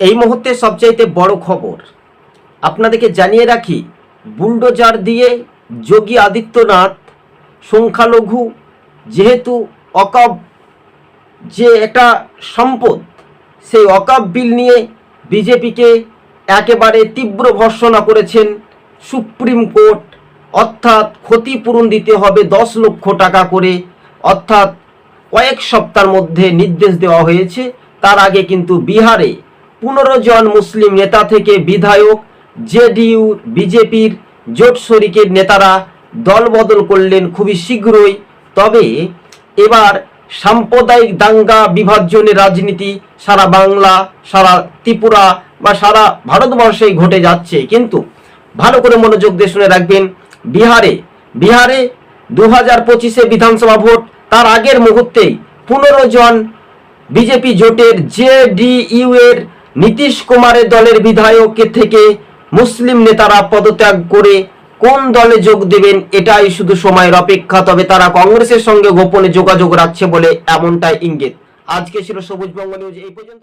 এই মুহূর্তে সবচাইতে বড় খবর। আপনাদেরকে জানিয়ে রাখি, বুলডোজার দিয়ে যোগী আদিত্যনাথ সংখ্যালঘু যেহেতু অকব যে একটা সম্পদ, সেই অকাব বিল নিয়ে বিজেপিকে একেবারে তীব্র ভর্সনা করেছেন সুপ্রিম কোর্ট। অর্থাৎ ক্ষতিপূরণ দিতে হবে দশ লক্ষ টাকা করে, অর্থাৎ কয়েক সপ্তাহের মধ্যে নির্দেশ দেওয়া হয়েছে। তার আগে কিন্তু বিহারে পনেরো জন মুসলিম নেতা থেকে বিধায়ক, জেডিইউ, বিজেপির জোট শরিকের নেতারা দলবদল করলেন খুবই শীঘ্রই। তবে এবার সাম্প্রদায়িক দাঙ্গা বিভাজনের রাজনীতি সারা বাংলা, সারা ত্রিপুরা বা সারা ভারতবর্ষেই ঘটে যাচ্ছে। কিন্তু ভালো করে মনোযোগ দিয়ে শুনে রাখবেন, বিহারে বিহারে দু হাজার পঁচিশে বিধানসভা ভোট, তার আগের মুহূর্তেই পনেরো জন বিজেপি জোটের জেডিইউ এর নীতিশ কুমারের দলের বিধায়ককে থেকে মুসলিম নেতারা পদত্যাগ করে কোন দলে যোগ দেবেন, এটাই শুধু সময়ের অপেক্ষা, তবে তারা কংগ্রেসের সঙ্গে গোপনে যোগাযোগ রাখছে বলে এমনটাই ইঙ্গিত। আজকে ছিল সবুজ বঙ্গ নিউজ, এই পর্যন্ত।